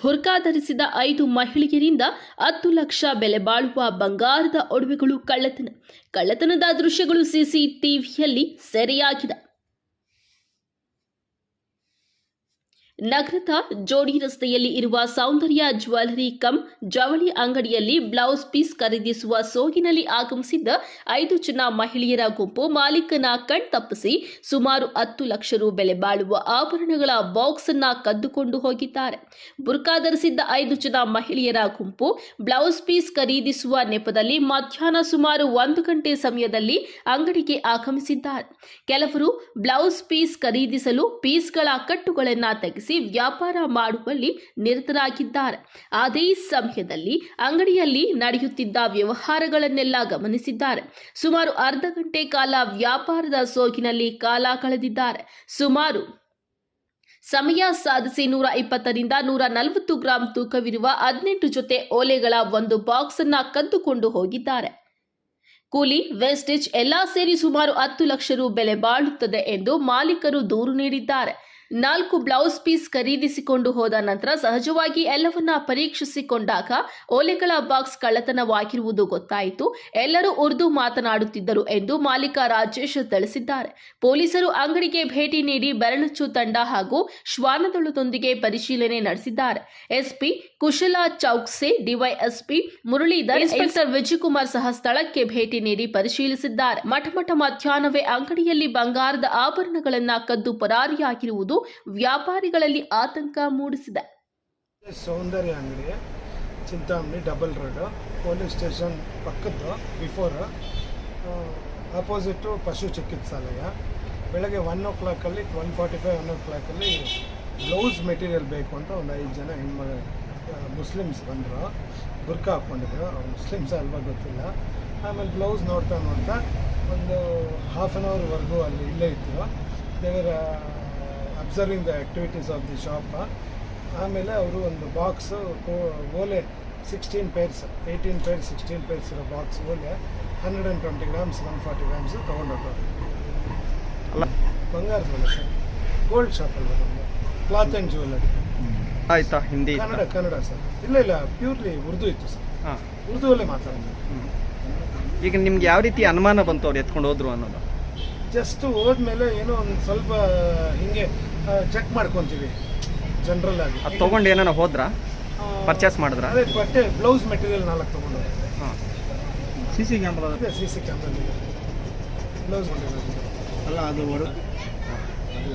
ಬುರ್ಕಾ ಧರಿಸಿದ ಐದು ಮಹಿಳೆಯರಿಂದ ಹತ್ತು ಲಕ್ಷ ಬೆಲೆ ಬಾಳುವ ಬಂಗಾರದ ಒಡವೆಗಳು ಕಳ್ಳತನ. ಕಳ್ಳತನದ ದೃಶ್ಯಗಳು ಸಿಸಿಟಿವಿಯಲ್ಲಿ ಸೆರೆಯಾಗಿದೆ. ನಗರದ ಜೋಡಿ ರಸ್ತೆಯಲ್ಲಿ ಇರುವ ಸೌಂದರ್ಯ ಜ್ಯುವೆಲರಿ ಕಮ್ ಜವಳಿ ಅಂಗಡಿಯಲ್ಲಿ ಬ್ಲೌಸ್ ಪೀಸ್ ಖರೀದಿಸುವ ಸೋಗಿನಲ್ಲಿ ಆಗಮಿಸಿದ್ದ ಐದು ಜನ ಮಹಿಳೆಯರ ಗುಂಪು ಮಾಲೀಕನ ಕಣ್ ತಪ್ಪಿಸಿ ಸುಮಾರು ಹತ್ತು ಲಕ್ಷ ರು ಬೆಲೆ ಬಾಳುವ ಆಭರಣಗಳ ಬಾಕ್ಸ್ ಅನ್ನ ಕದ್ದುಕೊಂಡು ಹೋಗಿದ್ದಾರೆ. ಬುರ್ಕಾ ಧರಿಸಿದ್ದ ಐದು ಜನ ಮಹಿಳೆಯರ ಗುಂಪು ಬ್ಲೌಸ್ ಪೀಸ್ ಖರೀದಿಸುವ ನೆಪದಲ್ಲಿ ಮಧ್ಯಾಹ್ನ ಸುಮಾರು ಒಂದು ಗಂಟೆ ಸಮಯದಲ್ಲಿ ಅಂಗಡಿಗೆ ಆಗಮಿಸಿದ್ದಾರೆ. ಕೆಲವರು ಬ್ಲೌಸ್ ಪೀಸ್ ಖರೀದಿಸಲು ಪೀಸ್ಗಳ ಕಟ್ಟುಗಳನ್ನು ತೆಗೆಸಿ ವ್ಯಾಪಾರ ಮಾಡುವಲ್ಲಿ ನಿರತರಾಗಿದ್ದಾರೆ. ಅದೇ ಸಮಯದಲ್ಲಿ ಅಂಗಡಿಯಲ್ಲಿ ನಡೆಯುತ್ತಿದ್ದ ವ್ಯವಹಾರಗಳನ್ನೆಲ್ಲ ಗಮನಿಸಿದ್ದಾರೆ. ಸುಮಾರು ಅರ್ಧ ಗಂಟೆ ಕಾಲ ವ್ಯಾಪಾರದ ಸೋಗಿನಲ್ಲಿ ಕಾಲ ಕಳೆದಿದ್ದಾರೆ. ಸುಮಾರು ಸಮಯ ಸಾಧಿಸಿ ನೂರ ಇಪ್ಪತ್ತರಿಂದ ನೂರ ನಲವತ್ತು ಗ್ರಾಂ ತೂಕವಿರುವ ಹದಿನೆಂಟು ಜೊತೆ ಓಲೆಗಳ ಒಂದು ಬಾಕ್ಸ್ ಅನ್ನ ಕದ್ದುಕೊಂಡು ಹೋಗಿದ್ದಾರೆ. ಕೂಲಿ, ವೇಸ್ಟೇಜ್ ಎಲ್ಲಾ ಸೇರಿ ಸುಮಾರು ಹತ್ತು ಲಕ್ಷ ರು ಬೆಲೆ ಬಾಳುತ್ತದೆ ಎಂದು ಮಾಲೀಕರು ದೂರು ನೀಡಿದ್ದಾರೆ. ನಾಲ್ಕು ಬ್ಲೌಸ್ ಪೀಸ್ ಖರೀದಿಸಿಕೊಂಡು ಹೋದ ನಂತರ ಸಹಜವಾಗಿ ಎಲ್ಲವನ್ನ ಪರೀಕ್ಷಿಸಿಕೊಂಡಾಗ ಓಲೆಗಳ ಬಾಕ್ಸ್ ಕಳ್ಳತನವಾಗಿರುವುದು ಗೊತ್ತಾಯಿತು. ಎಲ್ಲರೂ ಉರ್ದು ಮಾತನಾಡುತ್ತಿದ್ದರು ಎಂದು ಮಾಲೀಕ ರಾಜೇಶ್ ತಿಳಿಸಿದ್ದಾರೆ. ಪೊಲೀಸರು ಅಂಗಡಿಗೆ ಭೇಟಿ ನೀಡಿ ಬೆರಳುಚ್ಚು ತಂಡ ಹಾಗೂ ಶ್ವಾನದಳದೊಂದಿಗೆ ಪರಿಶೀಲನೆ ನಡೆಸಿದ್ದಾರೆ. SP Kushal Chowksey, DYSP Muralidhar, inspector Vijayakumar ಸಹ ಸ್ಥಳಕ್ಕೆ ಭೇಟಿ ನೀಡಿ ಪರಿಶೀಲಿಸಿದ್ದಾರೆ. ಮಠಮಠ ಮಧ್ಯಾಹ್ನವೇ ಅಂಗಡಿಯಲ್ಲಿ ಬಂಗಾರದ ಆಭರಣಗಳನ್ನ ಕದ್ದು ಪರಾರಿಯಾಗಿರುವುದು ವ್ಯಾಪಾರಿಗಳಲ್ಲಿ ಆತಂಕ ಮೂಡಿಸಿದೆ. ಸೌಂದರ್ಯ ಅಂಗಡಿ, Chintamani, double road, police station ಪಕ್ಕದ್ದು, before opposite ಪಶು ಚಿಕಿತ್ಸಾಲಯ. ಬೆಳಗ್ಗೆ ಒನ್ ಓ ಕ್ಲಾಕಲ್ಲಿ ಒನ್ ಫಾರ್ಟಿ ಫೈವ್ ಒನ್ ಓ ಕ್ಲಾಕಲ್ಲಿ ಬ್ಲೌಸ್ ಮೆಟೀರಿಯಲ್ ಬೇಕು ಅಂತ ಒಂದು ಐದು ಜನ ಹೆಣ್ಮ ಮುಸ್ಲಿಮ್ಸ್ ಬಂದರು. ಬುರ್ಕ ಹಾಕ್ಕೊಂಡಿದ್ರು ಅವ್ರು ಮುಸ್ಲಿಮ್ಸ್ ಅಲ್ವಾ ಗೊತ್ತಿಲ್ಲ. ಆಮೇಲೆ ಬ್ಲೌಸ್ ನೋಡ್ತಾ ನೋಡ್ತಾ ಒಂದು ಹಾಫ್ ಆನ್ ಅವರ್ವರೆಗೂ ಅಲ್ಲಿ ಇಲ್ಲೇ ಇತ್ತು ದೇವರ observing the activities of the shop ಆಮೇಲೆ ಅವರು ಒಂದು ಬಾಕ್ಸ್ ಓಲೆ sixteen pairs eighteen pairs sixteen pairs ಇರೋ ಬಾಕ್ಸ್ ಓಲೆ hundred and twenty grams one forty grams ತೊಗೊಂಡೋಗ್ತಾರೆ ಅಲ್ಲ ಬಂಗಾರದ ಒಲೆ ಸರ್ ಗೋಲ್ಡ್ ಶಾಪ್ ಅಲ್ವಾ ನಮ್ಮದು ಕ್ಲಾತ್ ಆ್ಯಂಡ್ ಜ್ಯುವೆಲ್ಲರಿ ಆಯ್ತಾ? ಹಿಂದಿ ಕನ್ನಡ ಕನ್ನಡ ಸರ್ ಇಲ್ಲ ಇಲ್ಲ ಪ್ಯೂರ್ಲಿ ಉರ್ದು ಇತ್ತು ಸರ್ ಹಾಂ. ಉರ್ದುವಲ್ಲೇ ಮಾತಾಡೋದು ಈಗ ನಿಮ್ಗೆ ಯಾವ ರೀತಿ ಅನುಮಾನ ಬಂತು ಅವ್ರು ಎತ್ಕೊಂಡು ಹೋದ್ರು ಅನ್ನೋದು? ಜಸ್ಟ್ ಹೋದ್ಮೇಲೆ ಏನೋ ಒಂದು ಸ್ವಲ್ಪ ಹಿಂಗೆ ಚೆಕ್ ಮಾಡ್ಕೊತೀವಿ. ಜನರಲ್ ಆಗಿ. ಅದು ತೊಗೊಂಡು ಏನಾರ ಹೋದ್ರಾ? ಪರ್ಚೇಸ್ ಮಾಡಿದ್ರ? ಅದೇ ಬಟ್ಟೆ ಬ್ಲೌಸ್ ಮೆಟೀರಿಯಲ್ ನಾಲ್ಕು ತೊಗೊಂಡು ಹಾಂ. ಸಿ ಸಿ ಕ್ಯಾಮ್ರಾ ಅದೇ C C camera blouse material ಅಲ್ಲ ಅದು ಹೊಡ ಅದು